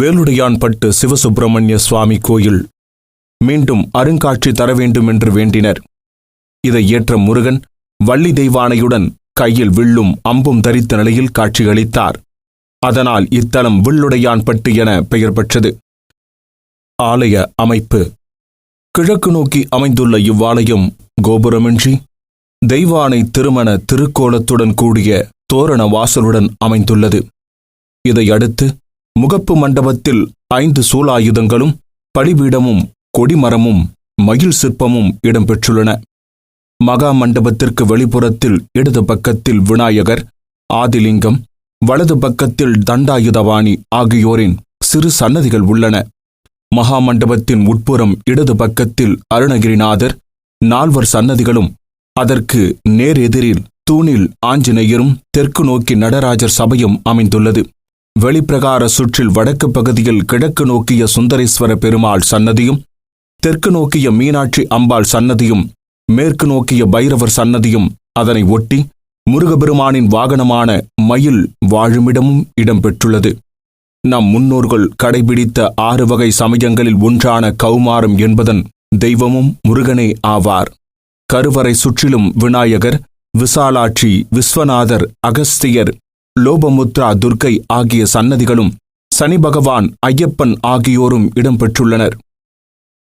வேலுடையான்பட்டு சிவசுப்பிரமணிய சுவாமி கோயில். மீண்டும் அருங்காட்சி தர வேண்டும் என்று வேண்டினர். இதை ஏற்ற முருகன் வள்ளி தெய்வானையுடன் கையில் வில்லும் அம்பும் தரித்த நிலையில் காட்சியளித்தார். அதனால் இத்தலம் வில்லுடையான்பட்டு என பெயர் பெற்றது. ஆலய அமைப்பு. கிழக்கு நோக்கி அமைந்துள்ள இவ்வாலயம் கோபுரமின்றி தெய்வானை திருமண திருக்கோலத்துடன் கூடிய தோரண வாசலுடன் அமைந்துள்ளது. இதை அடுத்து முகப்பு மண்டபத்தில் ஐந்து சூலாயுதங்களும் பலிபீடமும் கொடிமரமும் மயில் சிற்பமும் இடம்பெற்றுள்ளன. மகா மண்டபத்திற்கு வெளிப்புறத்தில் இடது பக்கத்தில் விநாயகர் ஆதிலிங்கம் வலது பக்கத்தில் தண்டாயுதவாணி ஆகியோரின் சிறு சன்னதிகள் உள்ளன. மகா மண்டபத்தின் உட்புறம் இடது பக்கத்தில் அருணகிரிநாதர் நால்வர் சன்னதிகளும் அதற்கு நேர் எதிரில் தூணில் ஆஞ்சநேயரும் தெற்கு நோக்கி நடராஜர் சபையும் அமைந்துள்ளது. வெளிப்பிரகார சுற்றில் வடக்கு பகுதியில் கிழக்கு நோக்கிய சுந்தரேஸ்வர பெருமாள் சன்னதியும் தெற்கு நோக்கிய மீனாட்சி அம்பாள் சன்னதியும் மேற்கு நோக்கிய பைரவர் சன்னதியும் அதனை ஒட்டி முருகபெருமானின் வாகனமான மயில் வாழுமிடமும் இடம்பெற்றுள்ளது. நம் முன்னோர்கள் கடைபிடித்த ஆறு வகை சமயங்களில் ஒன்றான கௌமாரம் என்பதன் தெய்வமும் முருகனே ஆவார். கருவறை சுற்றிலும் விநாயகர் விசாலாட்சி விஸ்வநாதர் அகஸ்தியர் லோபமுத்ரா துர்க்கை ஆகிய சன்னதிகளும் சனி பகவான் ஐயப்பன் ஆகியோரும் இடம்பெற்றுள்ளனர்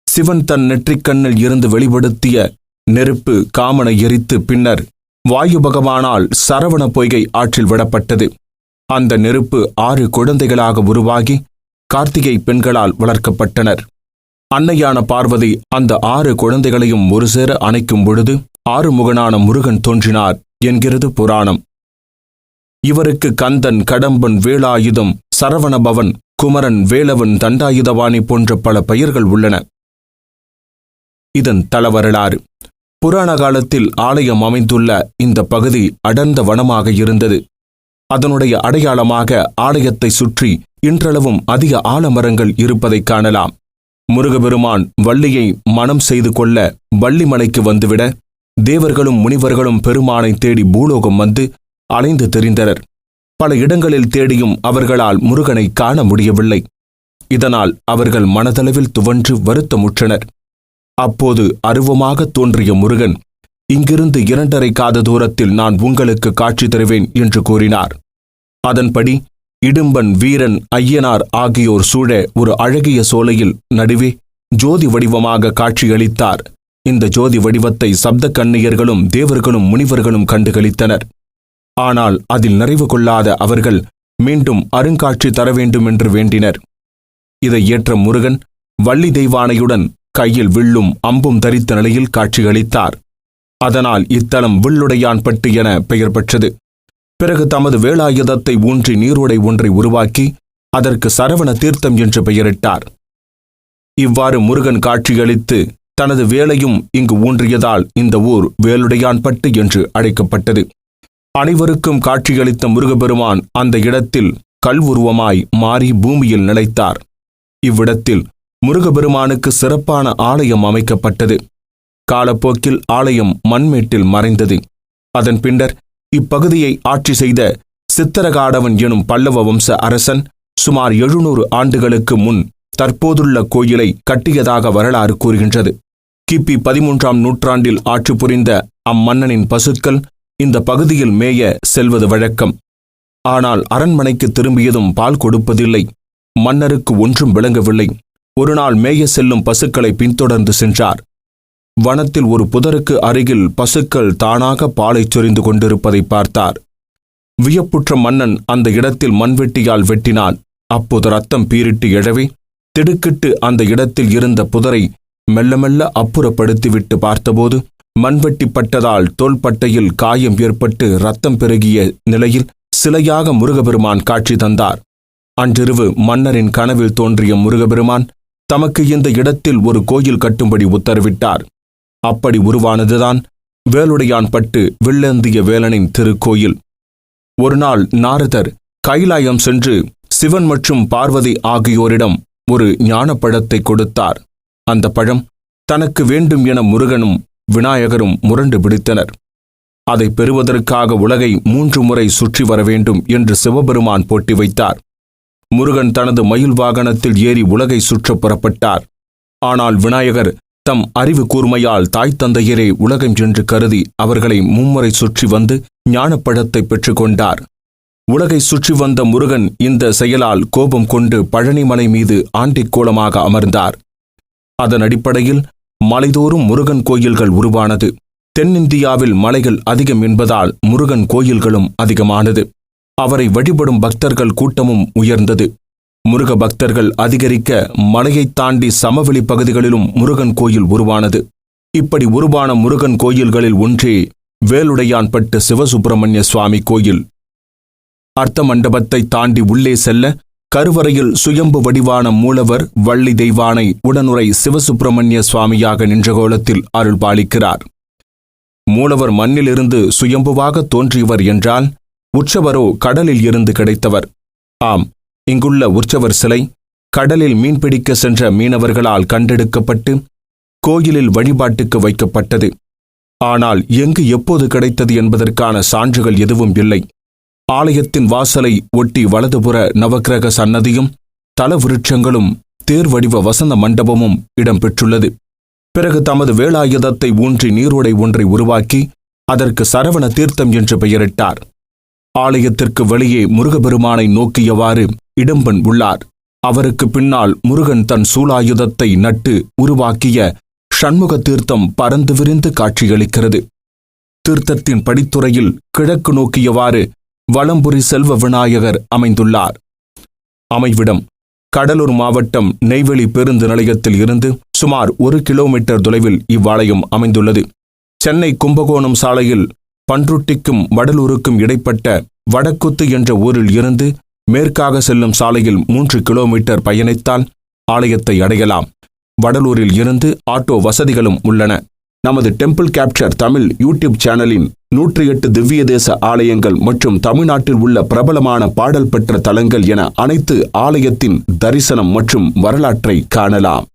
சிவன் தன் நெற்றிக்கண்ணில் இருந்து வெளிப்படுத்திய நெருப்பு காமனை எரித்து பின்னர் வாயு பகவானால் சரவண பொய்கை ஆற்றில் விடப்பட்டது. அந்த நெருப்பு ஆறு குழந்தைகளாக உருவாகி கார்த்திகை பெண்களால் வளர்க்கப்பட்டனர். அன்னையான பார்வதி அந்த ஆறு குழந்தைகளையும் ஒரு சேர அணைக்கும் பொழுது ஆறுமுகனான முருகன் தோன்றினார் என்கிறது புராணம். இவருக்கு கந்தன் கடம்பன் வேலாயுதம் சரவணபவன் குமரன் வேலவன் தண்டாயுதவாணி போன்ற பல பெயர்கள் உள்ளன. இதன் தளவரலாறு புராண காலத்தில் ஆலயம் அமைந்துள்ள இந்த பகுதி அடர்ந்த வனமாக இருந்தது. அதனுடைய அடையாளமாக ஆலயத்தை சுற்றி இன்றளவும் அதிக ஆலமரங்கள் இருப்பதைக் காணலாம். முருகபெருமான் வள்ளியை மனம் செய்து கொள்ள வள்ளிமலைக்கு வந்துவிட தேவர்களும் முனிவர்களும் பெருமானை தேடி பூலோகம் வந்து அலைந்து தெரிந்தனர். பல இடங்களில் தேடியும் அவர்களால் முருகனை காண முடியவில்லை. இதனால் அவர்கள் மனதளவில் துவன்று வருத்தமுற்றனர். அப்போது அருவமாக தோன்றிய முருகன் இங்கிருந்து இரண்டரை காத தூரத்தில் நான் உங்களுக்கு காட்சி தருவேன் என்று கூறினார். அதன்படி இடும்பன் வீரன் ஐயனார் ஆகியோர் சூழ ஒரு அழகிய சோலையில் நடுவே ஜோதி வடிவமாக காட்சியளித்தார். இந்த ஜோதி வடிவத்தை சப்த கண்ணியர்களும் தேவர்களும் முனிவர்களும் கண்டுகளித்தனர். ஆனால் அதில் நிறைவு கொள்ளாத அவர்கள் மீண்டும் அருங்காட்சி தர வேண்டும் என்று வேண்டினர். இதை ஏற்ற முருகன் வள்ளி தெய்வானையுடன் கையில் வில்லும் அம்பும் தரித்த நிலையில் காட்சியளித்தார். அதனால் இத்தலம் வில்லுடையான்பட்டு என பெயர் பெற்றது. பிறகு தமது வேலாயுதத்தை ஊன்றி நீரோடை ஒன்றை உருவாக்கி அதற்கு சரவண தீர்த்தம் என்று பெயரிட்டார். இவ்வாறு முருகன் காட்சியளித்து தனது வேலையும் இங்கு ஊன்றியதால் இந்த ஊர் வேலுடையான்பட்டு என்று அழைக்கப்பட்டது. அனைவருக்கும் காட்சியளித்த முருகபெருமான் அந்த இடத்தில் கல் உருவமாய் மாறி பூமியில் நிலைத்தார். இவ்விடத்தில் முருகபெருமானுக்கு சிறப்பான ஆலயம் அமைக்கப்பட்டது. காலப்போக்கில் ஆலயம் மண்மேட்டில் மறைந்தது. அதன் பின்னர் இப்பகுதியை ஆட்சி செய்த சித்தரகாடவன் எனும் பல்லவ வம்ச அரசன் சுமார் எழுநூறு ஆண்டுகளுக்கு முன் தற்போதுள்ள கோயிலை கட்டியதாக வரலாறு கூறுகின்றது. கிபி பதிமூன்றாம் நூற்றாண்டில் ஆட்சி புரிந்த அம்மன்னனின் பசுக்கள் இந்த பகுதியில் மேய செல்வது வழக்கம். ஆனால் அரண்மனைக்கு திரும்பியதும் பால் கொடுப்பதில்லை. மன்னருக்கு ஒன்றும் விளங்கவில்லை. ஒருநாள் மேய செல்லும் பசுக்களை பின்தொடர்ந்து சென்றார். வனத்தில் ஒரு புதருக்கு அருகில் பசுக்கள் தானாக பாலைச் சொரிந்து கொண்டிருப்பதை பார்த்தார். வியப்புற்ற மன்னன் அந்த இடத்தில் மண்வெட்டியால் வெட்டினான். அப்போது ரத்தம் பீரிட்டு எழவே திடுக்கிட்டு அந்த இடத்தில் இருந்த புதரை மெல்ல மெல்ல அப்புறப்படுத்திவிட்டு பார்த்தபோது மண்வெட்டிப்பட்டதால் தோள்பட்டையில் காயம் ஏற்பட்டு ரத்தம் பெருகிய நிலையில் சிலையாக முருகபெருமான் காட்சி தந்தார். அன்றிரவு மன்னரின் கனவில் தோன்றிய முருகபெருமான் தமக்கு இந்த இடத்தில் ஒரு கோயில் கட்டும்படி உத்தரவிட்டார். அப்படி உருவானதுதான் வேலுடையான்பட்டு வில்லந்திய வேலனின் திருக்கோயில். ஒருநாள் நாரதர் கைலாயம் சென்று சிவன் மற்றும் பார்வதி ஆகியோரிடம் ஒரு ஞானப்பழத்தை கொடுத்தார். அந்த பழம் தனக்கு வேண்டும் என முருகனும் விநாயகரும் முரண்டு பிடித்தனர். அதை பெறுவதற்காக உலகை மூன்று முறை சுற்றி வர வேண்டும் என்று சிவபெருமான் போட்டி வைத்தார். முருகன் தனது மயில் வாகனத்தில் ஏறி உலகை சுற்ற புறப்பட்டார். ஆனால் விநாயகர் தம் அறிவு கூர்மையால் தாய் தந்தையரே உலகம் என்று கருதி அவர்களை மும்முறை சுற்றி வந்து ஞானப்பழத்தை பெற்றுக்கொண்டார். உலகை சுற்றி வந்த முருகன் இந்த செயலால் கோபம் கொண்டு பழனிமலை மீது ஆண்டிக் கோலமாக அமர்ந்தார். அதன் அடிப்படையில் மலைதோறும் முருகன் கோயில்கள் உருவானது. தென்னிந்தியாவில் மலைகள் அதிகம் என்பதால் முருகன் கோயில்களும் அதிகமானது. அவரை வழிபடும் பக்தர்கள் கூட்டமும் உயர்ந்தது. முருக பக்தர்கள் அதிகரிக்க மலையைத் தாண்டி சமவெளி பகுதிகளிலும் முருகன் கோயில் உருவானது. இப்படி உருவான முருகன் கோயில்களில் ஒன்றே வேலுடையான்பட்டு சிவசுப்பிரமணிய சுவாமி கோயில். அர்த்த மண்டபத்தை தாண்டி உள்ளே செல்ல கருவறையில் சுயம்பு வடிவான மூலவர் வள்ளி தெய்வானை உடனுரை சிவசுப்பிரமணிய சுவாமியாக நின்ற கோலத்தில் அருள் பாலிக்கிறார். மூலவர் மண்ணிலிருந்து சுயம்புவாக தோன்றியவர் என்றால் உற்சவரோ கடலில் இருந்து கிடைத்தவர். ஆம் இங்குள்ள உற்சவர் சிலை கடலில் மீன்பிடிக்க சென்ற மீனவர்களால் கண்டெடுக்கப்பட்டு கோயிலில் வழிபாட்டுக்கு வைக்கப்பட்டது. ஆனால் எங்கு எப்போது கிடைத்தது என்பதற்கான சான்றுகள் எதுவும் இல்லை. ஆலயத்தின் வாசலை ஒட்டி வலதுபுற நவக்கிரக சன்னதியும் தலவிருட்சங்களும் தேர்வடிவ வசந்த மண்டபமும் இடம்பெற்றுள்ளது பிறகு தமது வேலாயுதத்தை ஊன்றி நீரோடை ஒன்றை உருவாக்கி அதற்கு சரவண தீர்த்தம் என்று பெயரிட்டார். ஆலயத்திற்கு வெளியே முருகபெருமானை நோக்கியவாறு இடும்பன் உள்ளார். அவருக்கு பின்னால் முருகன் தன் சூலாயுதத்தை நட்டு உருவாக்கிய ஷண்முக தீர்த்தம் பறந்து விரிந்து காட்சியளிக்கிறது. தீர்த்தத்தின் படித்துறையில் கிழக்கு நோக்கியவாறு வலம்புரி செல்வ விநாயகர் அமைந்துள்ளார். அமைவிடம் கடலூர் மாவட்டம் நெய்வேலி பேருந்து நிலையத்தில் இருந்து சுமார் ஒரு கிலோமீட்டர் தொலைவில் இவ்வாலயம் அமைந்துள்ளது. சென்னை கும்பகோணம் சாலையில் பன்ருட்டிக்கும் வடலூருக்கும் இடைப்பட்ட வடக்குத்து என்ற ஊரில் இருந்து மேற்காக செல்லும் சாலையில் மூன்று கிலோமீட்டர் பயணித்தால் ஆலயத்தை அடையலாம். வடலூரில் இருந்து ஆட்டோ வசதிகளும் உள்ளன. நமது டெம்பிள் கேப்சர் தமிழ் யூடியூப் சேனலின் நூற்றி எட்டு திவ்ய தேச ஆலயங்கள் மற்றும் தமிழ்நாட்டில் உள்ள பிரபலமான பாடல் பெற்ற தலங்கள் என அனைத்து ஆலயத்தின் தரிசனம் மற்றும் வரலாற்றை காணலாம்.